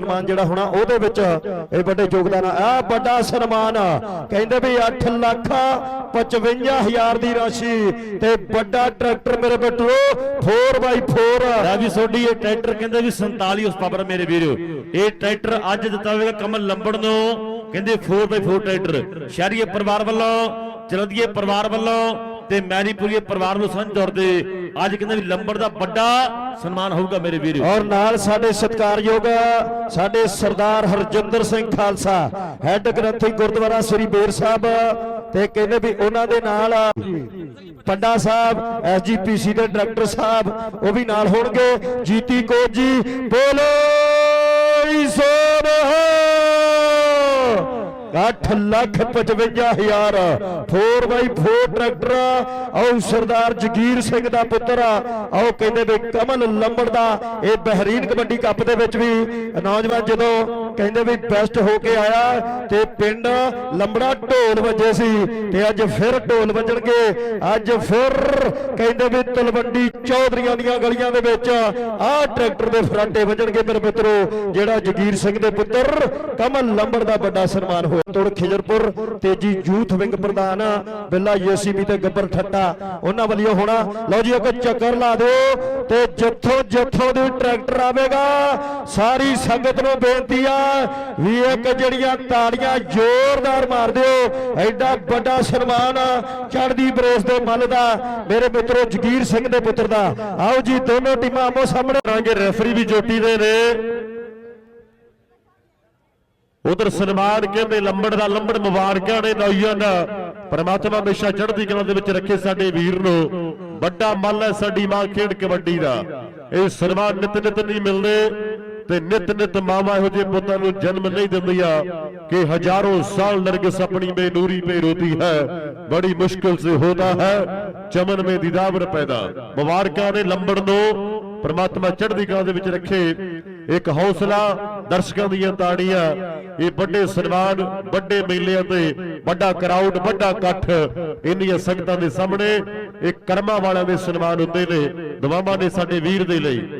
ਸਨਮਾਨ ਜਿਹੜਾ ਹੋਣਾ, ਉਹਦੇ ਵਿੱਚ ਇਹ ਵੱਡੇ ਯੋਗਦਾਨ ਆ। ਵੱਡਾ ਸਨਮਾਨ ਕਹਿੰਦੇ ਵੀ 8 ਲੱਖ 55000 ਦੀ ਰਾਸ਼ੀ ਤੇ ਵੱਡਾ ਟਰੈਕਟਰ ਮੇਰੇ ਬਿੱਟੂ 4x4 ਆ ਵੀ ਸੋਡੀ ਇਹ ਟਰੈਕਟਰ ਕਹਿੰਦੇ ਵੀ 47 ਉਸ ਪਾਵਰ ਮੇਰੇ ਵੀਰੋ। ਇਹ ਟਰੈਕਟਰ ਅੱਜ ਦਿੱਤਾ ਹੋਵੇਗਾ ਕਮਲ ਲੰਬੜ ਨੂੰ। ਕਹਿੰਦੇ 4x4 ਟਰੈਕਟਰ। ਸ਼ਹਿਰੀਏ ਪਰਿਵਾਰ ਵੱਲੋਂ ਚਲਦੀਏ ਪਰਿਵਾਰ ਵੱਲੋਂ ਤੇ ਮੈਰੀਪੁਰੀਏ ਪਰਿਵਾਰ ਨੂੰ ਸਾਂਝ ਤੌਰ ਤੇ ਅੱਜ ਕਹਿੰਦੇ ਵੀ ਲੰਬੜ ਦਾ ਵੱਡਾ ਸਨਮਾਨ ਹੋਊਗਾ ਮੇਰੇ ਵੀਰੋ। ਔਰ ਨਾਲ ਸਾਡੇ ਸਤਿਕਾਰਯੋਗ ਸਾਡੇ ਸਰਦਾਰ ਹਰਜਿੰਦਰ ਸਿੰਘ ਖਾਲਸਾ ਹੈੱਡ ਗ੍ਰੰਥੀ ਗੁਰਦੁਆਰਾ ਸ੍ਰੀ ਬੇਰ ਸਾਹਿਬ, ਤੇ ਕਹਿੰਦੇ ਵੀ ਉਹਨਾਂ ਦੇ ਨਾਲ ਪੰਡਾ ਸਾਹਿਬ ਐਸਜੀਪੀਸੀ ਦੇ ਡਾਇਰੈਕਟਰ ਸਾਹਿਬ, ਉਹ ਵੀ ਨਾਲ ਹੋਣਗੇ। ਜੀਤੀ ਕੋਚ ਜੀ, ਬੋਲੋ ਈਸੋਰ 8 ਲੱਖ 55000 4x4 ਟਰੈਕਟਰ ਆਓ ਸਰਦਾਰ ਜਗੀਰ ਸਿੰਘ ਦਾ ਪੁੱਤਰ ਆਓ ਕਹਿੰਦੇ ਵੀ ਕਮਲ ਲੰਬੜ ਦਾ। ਇਹ ਬਹਿਰੀਨ ਕਬੱਡੀ ਕੱਪ ਦੇ ਵਿੱਚ ਵੀ ਨੌਜਵਾਨ ਜਦੋਂ ਕਹਿੰਦੇ ਵੀ ਬੈਸਟ ਹੋ ਕੇ ਆਇਆ ਤੇ ਪਿੰਡ ਲੰਬੜਾ ਢੋਲ ਵੱਜੇ ਸੀ ਤੇ ਅੱਜ ਫਿਰ ਢੋਲ ਵੱਜਣਗੇ। ਅੱਜ ਫਿਰ ਕਹਿੰਦੇ ਵੀ ਤਲਵੰਡੀ ਚੌਧਰੀਆਂ ਦੀਆਂ ਗਲੀਆਂ ਦੇ ਵਿੱਚ ਆਹ ਟਰੈਕਟਰ ਦੇ ਫਰਾਟੇ ਵੱਜਣਗੇ ਮੇਰੇ ਮਿੱਤਰੋ ਜਿਹੜਾ ਜਗੀਰ ਸਿੰਘ ਦੇ ਪੁੱਤਰ ਕਮਲ ਲੰਬੜ ਦਾ ਵੱਡਾ ਸਨਮਾਨ ਹੋਇਆ। ਤੁਰ ਖਿਜਰਪੁਰ, ਤੇਜੀ ਯੂਥ ਵਿੰਗ ਪ੍ਰਧਾਨ ਬਿੱਲਾ ਯੂਸੀਬੀ ਤੇ ਗੱਬਰ ਠੱਟਾ, ਉਹਨਾਂ ਵੱਲੋਂ ਹੋਣਾ। ਲਓ ਜੀ, ਇੱਕ ਚੱਕਰ ਲਾ ਦਿਓ ਤੇ ਜਿੱਥੋਂ ਜਿੱਥੋਂ ਦੀ ਟਰੈਕਟਰ ਆਵੇਗਾ, ਸਾਰੀ ਸੰਗਤ ਨੂੰ ਬੇਨਤੀ ਆ ਵੀ ਇੱਕ ਜਿਹੜੀਆਂ ਤਾੜੀਆਂ ਜ਼ੋਰਦਾਰ ਮਾਰ ਦਿਓ ਐਡਾ ਵੱਡਾ ਸਨਮਾਨ ਚੜ੍ਹਦੀ ਬਰੇਸ ਦੇ ਮੱਲ ਦਾ, ਮੇਰੇ ਮਿੱਤਰੋ ਜਗੀਰ ਸਿੰਘ ਦੇ ਪੁੱਤਰ ਦਾ। ਆਓ ਜੀ, ਦੋਨੋਂ ਟੀਮਾਂ ਆਮੋ ਸਾਹਮਣੇ। ਕਰਾਂਗੇ ਰੈਫਰੀ ਵੀ ਜੋਟੀ ਦੇ ਨੇ। ਉਧਰ ਸਨਮਾਨ ਕਹਿੰਦੇ, ਲੰਬੜ ਦਾ ਲੰਬੜ ਮੁਬਾਰਕਾਂ ਨੇ ਨੌਜਵਾਨ ਪਰਮਾਤਮਾ ਹਮੇਸ਼ਾ ਚੜ੍ਹਦੀ ਕਲਾ ਦੇ ਵਿੱਚ ਰੱਖੇ ਸਾਡੇ ਵੀਰ ਨੂੰ। ਵੱਡਾ ਮੱਲ ਹੈ ਸਾਡੀ ਮਾਂ ਖੇਡ ਕਬੱਡੀ ਦਾ। ਇਹ ਸਨਮਾਨ ਨਿਤ ਨਿਤ ਨਹੀਂ ਮਿਲਦੇ। ਤੇ ਨਿਤ ਨਿਤ ਮਾਵਾ ਇਹੋ ਜੇ ਪੁੱਤਾਂ ਨੂੰ ਜਨਮ ਨਹੀਂ ਦਿੰਦੀਆਂ ਕਿ ਹਜ਼ਾਰੋਂ ਸਾਲ ਨਰਗਿਸ ਆਪਣੀ ਮੇ ਨੂਰੀ ਪੇ ਰੋਤੀ ਹੈ। ਬੜੀ ਮੁਸ਼ਕਲ ਸੇ ਹੋਦਾ ਹੈ। ਚਮਨ ਮੇ ਦੀਦਾਵਰ ਪੈਦਾ। ਮੁਬਾਰਕਾਂ ਨੇ ਲੰਬੜ ਨੂੰ ਪਰਮਾਤਮਾ ਚੜ੍ਹਦੀ ਕਲਾ ਦੇ ਵਿੱਚ ਰੱਖੇ। ਇੱਕ ਹੌਸਲਾ ਦਰਸ਼ਕਾਂ ਦੀਆਂ ਤਾੜੀਆਂ। ਇਹ ਵੱਡੇ ਸਨਮਾਨ, ਵੱਡੇ ਮੇਲਿਆਂ ਤੇ ਵੱਡਾ ਕਰਾਊਡ, ਵੱਡਾ ਇਕੱਠ ਇੰਨੀਆਂ ਸੰਗਤਾਂ ਦੇ ਸਾਹਮਣੇ ਇਹ ਕਰਮਾਂ ਵਾਲਿਆਂ ਦੇ ਸਨਮਾਨ ਹੁੰਦੇ ਨੇ। ਦਵਾਵਾਂ ਨੇ ਸਾਡੇ ਵੀਰ ਦੇ ਲਈ।